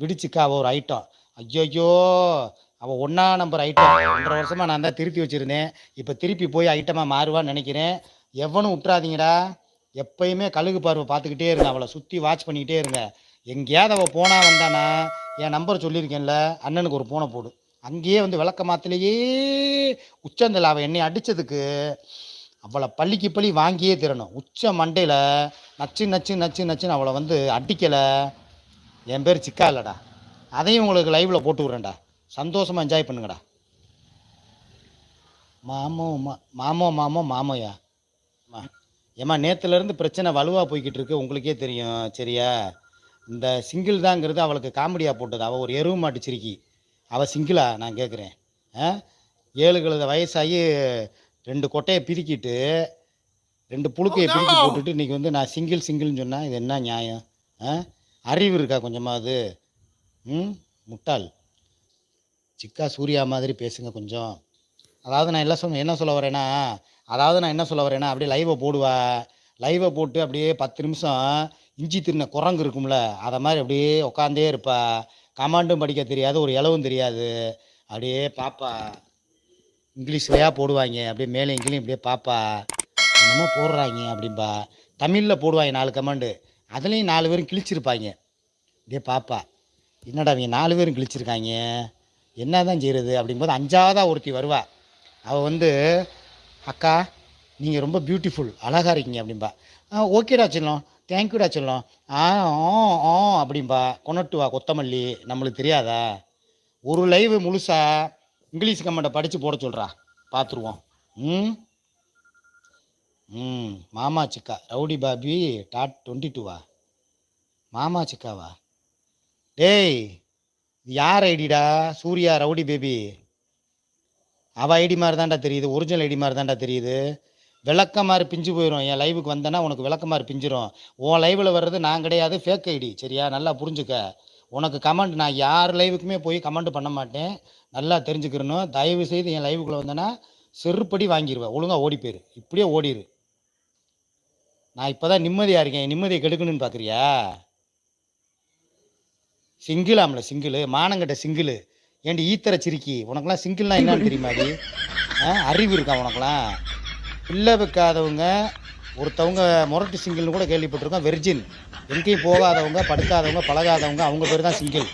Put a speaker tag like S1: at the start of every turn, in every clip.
S1: விடிச்சிக்கா அவள் ஒரு ஐட்டம் ஐயோ அவள் ஒன்றா நம்பர் ஐட்டம் ஒன்றரை வருஷமாக நான் தான் திருத்தி வச்சுருந்தேன். இப்போ திருப்பி போய் ஐட்டமாக மாறுவான்னு நினைக்கிறேன். எவனும் விட்றாதீங்கடா எப்பயுமே கழுகு பார்வை பார்த்துக்கிட்டே இருங்க. அவளை சுற்றி வாட்ச் பண்ணிக்கிட்டே இருங்க. எங்கேயாவது அவள் போனா வந்தானா என் நம்பர் சொல்லியிருக்கேன்ல அண்ணனுக்கு ஒரு பூனை போடு. அங்கேயே வந்து விளக்க மாத்திலேயே உச்சந்தில் அவள் என்னை அடித்ததுக்கு அவளை பள்ளிக்கு பள்ளி வாங்கியே தரணும். உச்ச மண்டையில் நச்சு நச்சு நச்சு நச்சுன்னு அவளை வந்து அடிக்கலை. என் பேர் சிக்கா இல்லைடா. அதையும் உங்களுக்கு லைவில் போட்டு விட்றேன்டா. சந்தோஷமாக என்ஜாய் பண்ணுங்கடா. மாமோ மா மாமோ மாமோ மாமோயா? மா ஏம்மா நேற்றுலேருந்து பிரச்சனை வலுவாக போய்கிட்டு இருக்கு. உங்களுக்கே தெரியும் சரியா? இந்த சிங்கிள் தாங்கிறது அவளுக்கு காமெடியாக போட்டது. அவள் ஒரு எருவு மாட்டு சிரிக்கி. அவள் சிங்கிளா நான் கேட்குறேன் ஆ? ஏழு கழுத வயசாகி ரெண்டு கொட்டையை பிரிக்கிட்டு ரெண்டு புழுக்கையை பிரிக்கி போட்டுட்டு இன்றைக்கி வந்து நான் சிங்கிள் சிங்கிள்னு சொன்னால் இது என்ன நியாயம்? ஆ? அறிவு இருக்கா கொஞ்சமாவது? ம்? முட்டாள். சிக்கா சூர்யா மாதிரி பேசுங்க கொஞ்சம். அதாவது நான் என்ன சொல்ல என்ன சொல்ல வரேன்னா அதாவது நான் என்ன சொல்ல வரேன்னா அப்படியே லைவை போடுவா. லைவை போட்டு அப்படியே பத்து நிமிஷம் இஞ்சி தின்ன குரங்கு இருக்கும்ல அதை மாதிரி அப்படியே உட்காந்தே இருப்பா. கமாண்டும் படிக்க தெரியாது ஒரு இலவும் தெரியாது. அப்படியே பாப்பா. இங்கிலீஷ்லையா போடுவாங்க அப்படியே மேலே இங்கிலையும் இப்படியே பாப்பா. என்னமோ போடுறாங்க அப்படின்பா தமிழில் போடுவாங்க நாலு கமாண்டு. அதுலேயும் நாலு பேரும் கிழிச்சிருப்பாங்க. அப்படியே பாப்பா என்னடா அவங்க நாலு பேரும் கிழிச்சிருக்காங்க? என்ன தான் செய்கிறது அப்படிங்கும்போது அஞ்சாவதாக ஒருத்தி வருவா. அவள் வந்து அக்கா நீங்கள் ரொம்ப பியூட்டிஃபுல் அழகாக இருக்கீங்க அப்படின்பா ஆ ஓகேடா சொல்லும். தேங்க்யூடா சொல்லும். ஆ ஓ ஓ அப்படின்பா கொணட்டு வா கொத்தமல்லி. நம்மளுக்கு தெரியாதா? ஒரு லைவ் முழுசா இங்கிலீஷ் கமெண்ட்டை படித்து போட சொல்கிறா பார்த்துருவோம் ம்? ம் மாமா சிக்கா ரவுடி பாபி டாட் டுவெண்ட்டி டூவா? மாமா சிக்காவா? டேய் இது யார் ஐடிடா? Surya rowdy baby. அவள் ஐடி மாதிரி தான்டா தெரியுது ஒரிஜினல் ஐடி மாதிரி தான்டா தெரியுது விளக்கமாறு பிஞ்சு போயிடும் என் லைவுக்கு வந்தேன்னா உனக்கு விளக்கமாறு பிஞ்சிரும். உன் லைவில் வர்றது நான் கிடையாது ஃபேக் ஐடி சரியா? நல்லா புரிஞ்சுக்க. உனக்கு கமெண்ட் நான் யார் லைவுக்குமே போய் கமெண்ட் பண்ண மாட்டேன். நல்லா தெரிஞ்சுக்கிறணும். தயவு செய்து என் லைவுக்குள்ளே வந்தேன்னா செருப்படி வாங்கிடுவேன் ஒழுங்காக ஓடி போயிரு. இப்படியே ஓடிரு. நான் இப்போ தான் நிம்மதியாக இருக்கேன் நிம்மதியை கெடுக்கணும்னு பார்க்குறியா சிங்கிள் ஆமல சிங்கிள். மானங்கட்ட சிங்கிள். ஏண்டி ஈத்தர சிரிக்கி? உனக்கெல்லாம் சிங்கிள்னா என்னன்னு தெரியுமாடி ஆ அறிவு இருக்கா உனக்கெல்லாம்? பிள்ளை வைக்காதவங்க ஒருத்தவங்க முரட்டு சிங்கிள்னு கூட கேள்விப்பட்டிருக்கோம். வெர்ஜின். எங்கேயும் போகாதவங்க படுக்காதவங்க பழகாதவங்க அவங்க பேர் தான் சிங்கிள்.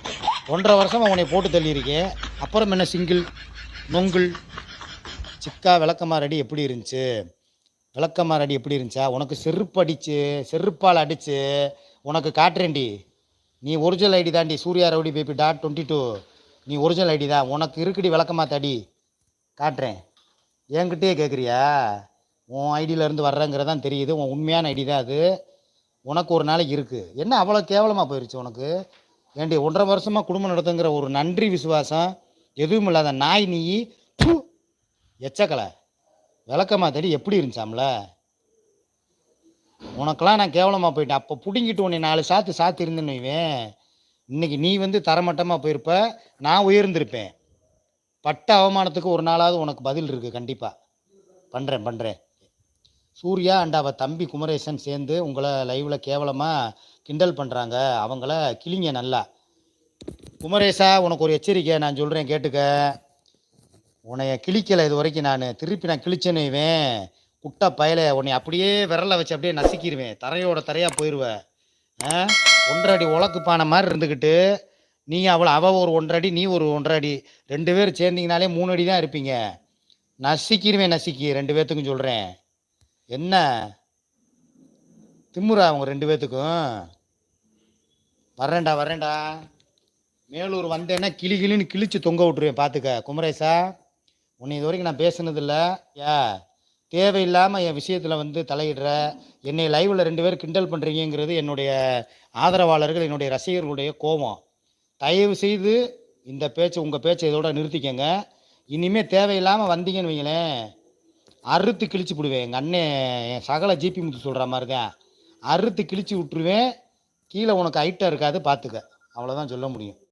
S1: ஒன்றரை வருஷம் உன்னை போட்டு தள்ளியிருக்கேன் அப்புறம் என்ன சிங்கிள்? நொங்குள். சிக்கா விளக்கமாக ரெடி எப்படி இருந்துச்சு? விளக்கமாரடி எப்படி இருந்துச்சா? உனக்கு செருப்பு அடிச்சு செருப்பால் அடிச்சு உனக்கு காட்டுறேன்டி. நீ ஒரிஜினல் ஐடி தாண்டி Surya rowdy baby dot twenty two நீ ஒரிஜினல் ஐடி தான். உனக்கு இருக்குடி விளக்கமா தடி காட்டுறேன். என்கிட்டயே கேட்குறியா உன் ஐடியிலேருந்து வர்றங்கிறதான் தெரியுது. உன் உண்மையான ஐடி தான் அது. உனக்கு ஒரு நாளைக்கு இருக்குது என்ன அவ்வளோ கேவலமாக போயிடுச்சு உனக்கு? ஏண்டி ஒன்றரை வருஷமாக குடும்பம் நடத்துங்கிற ஒரு நன்றி விசுவாசம் எதுவும் இல்லாத நாய் நீ. எச்சக்கலை. விளக்கமா தடி எப்படி இருந்துச்சாம்ல? உனக்கெல்லாம் நான் கேவலமாக போயிட்டேன். அப்போ பிடுங்கிட்டு உன்னை நாலு சாத்து சாத்து இருந்தேன்னு இன்னைக்கு நீ வந்து தரமட்டமாக போயிருப்ப நான் உயர்ந்திருப்பேன். பட்ட அவமானத்துக்கு ஒரு நாளாவது உனக்கு பதில் இருக்குது கண்டிப்பாக பண்ணுறேன் பண்ணுறேன் சூர்யா அண்ட் அவள் தம்பி குமரேசன் சேர்ந்து உங்களை லைவில் கேவலமாக கிண்டல் பண்ணுறாங்க அவங்கள கிளிங்க நல்லா. குமரேசா உனக்கு ஒரு எச்சரிக்கை நான் சொல்கிறேன் கேட்டுக்க. உன்னைய கிழிக்கலை இது வரைக்கும் நான். திருப்பி நான் கிழிச்சேன்னு இவன். குட்டை பயல உன்னை அப்படியே விரலை வச்சு அப்படியே நசுக்கிடுவேன் தரையோட தரையாக போயிடுவேன் ஆ? ஒன்றரை அடி பானை மாதிரி இருந்துக்கிட்டு நீ அவ்வளோ அவள் ஒரு ஒன்றரை அடி நீ ஒரு ஒன்றரை அடி ரெண்டு பேர் சேர்ந்தீங்கனாலே மூணு அடி தான் இருப்பீங்க. நசுக்கிடுவேன் நசுக்கி. ரெண்டு பேர்த்துக்கும் சொல்கிறேன் என்ன? திம்முரா அவங்க ரெண்டு பேர்த்துக்கும் வர்றேன்டா வர்றேன்டா. மேலூர் வந்தேன்னா கிளி கிளின்னு கிழிச்சு தொங்க விட்டுருவேன் பார்த்துக்க குமரேசா? உன்னை இது வரைக்கும் நான் பேசுனதில்ல. ஏ தேவையில்லாமல் என் விஷயத்தில் வந்து தலையிடுற என்னை லைவில் ரெண்டு பேர் கிண்டல் பண்ணுறீங்கிறது என்னுடைய ஆதரவாளர்கள் என்னுடைய ரசிகர்களுடைய கோபம். தயவு செய்து இந்த பேச்சு உங்கள் பேச்சை இதோட நிறுத்திக்கங்க. இனிமேல் தேவையில்லாமல் வந்தீங்கன்னு வைங்களேன். அறுத்து கிழிச்சு விடுவேன் எங்கள் அண்ணன் என் சகல ஜிபி முத்து சொல்கிற மாதிரி தான். அறுத்து கிழிச்சு விட்டுருவேன். கீழே உனக்கு ஐட்டம் இருக்காது பார்த்துக்க அவ்வளோதான் சொல்ல முடியும்.